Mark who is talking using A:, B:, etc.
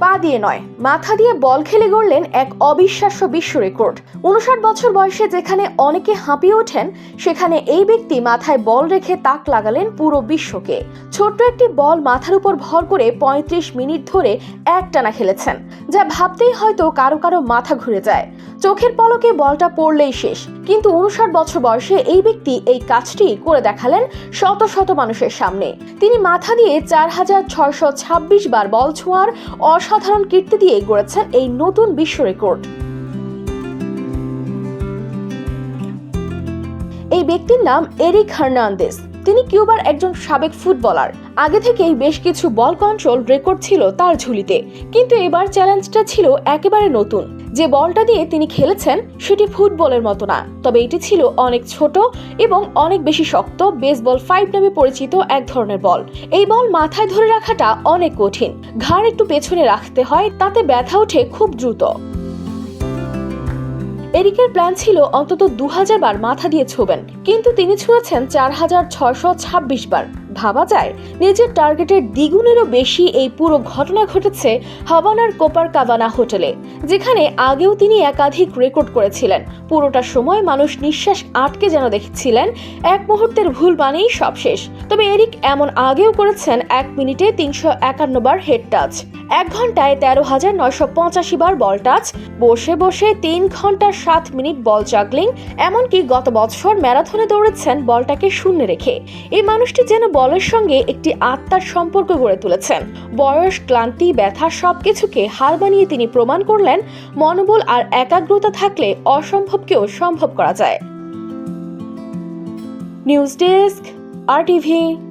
A: পা দিয়ে নয়। মাথা দিয়ে বল খেলে গড়লেন এক অবিশ্বাস্য বিশ্ব রেকর্ড। উনষাট বছর বয়সে যেখানে অনেকে হাঁপিয়ে ওঠেন, সেখানে এই ব্যক্তি মাথায় বল রেখে তাক লাগালেন পুরো বিশ্বকে। ছোট্ট একটি বল মাথার উপর ভর করে ৩৫ মিনিট ধরে একটানা খেলেছেন, যা ভাবতেই হয়তো কারও কারও মাথা ঘুরে যায়। চোখের পলকে বলটা পড়লেই শেষ, কিন্তু উনষাট বছর বয়সে এই ব্যক্তি এই কাজটি করে দেখালেন শত শত মানুষের সামনে। তিনি মাথা দিয়ে চার হাজার ছাব্বিশ বার বল ছোঁয়ার অসাধারণ কীর্তি দিয়ে গড়েছেন এই নতুন বিশ্ব রেকর্ড। এই ব্যক্তির নাম এরিক হার্নান্দেস তিনি কিউবার একজন সাবেক ফুটবলার। আগে থেকেই বেশ কিছু বল কন্ট্রোল রেকর্ড ছিল তার ঝুলিতে। কিন্তু এবার চ্যালেঞ্জটা ছিল একেবারে নতুন। যে বলটা দিয়ে তিনি খেলেছেন, সেটি ফুটবলের মতো না। তবে এটি ছিল অনেক ছোট এবং অনেক বেশি শক্ত বেসবল ফাইভ নামে পরিচিত এক ধরনের বল। এই বল মাথায় ধরে রাখাটা অনেক কঠিন। ঘাড় একটু পেছনে রাখতে হয়, তাতে ব্যথা ওঠে খুব দ্রুত। এরিকের প্ল্যান ছিল অন্তত দু হাজার বার মাথা দিয়ে ছোবেন, কিন্তু তিনি ছুঁয়েছেন চার হাজার ছয়শো ছাব্বিশ বার। ভাবা যায়, নিজের টার্গেটের দ্বিগুণেরও বেশি এই পুরো ঘটনা ঘটেছে হাবানার কোপার কাবানা হোটেলে, যেখানে আগেও তিনি একাধিক রেকর্ড করেছিলেন। পুরোটা সময় মানুষ নিঃশ্বাস আটকে যেন দেখছিলেন, এক মুহূর্তের ভুল মানেই সব শেষ। তবে এরিক এমন আগেও করেছেন এক মিনিটে তিনশো একান্ন বার হেড টাচ, এক ঘন্টায় তেরো হাজার নয়শো পঁচাশি বার বল টাচ, বসে বসে তিন ঘণ্টা সাত মিনিট বল জাগলিং, এমনকি গত বছর ম্যারাথনে দৌড়েছেন বলটাকে শূন্য রেখে। এই মানুষটি যেন বলের সঙ্গে একটি আত্মার সম্পর্ক গড়ে তুলেছেন। বয়স, ক্লান্তি, ব্যথা সবকিছুকে হার বানিয়ে তিনি প্রমাণ করলেন, মনোবল আর একাগ্রতা থাকলে অসম্ভবকেও সম্ভব করা যায়। News desk, R TV.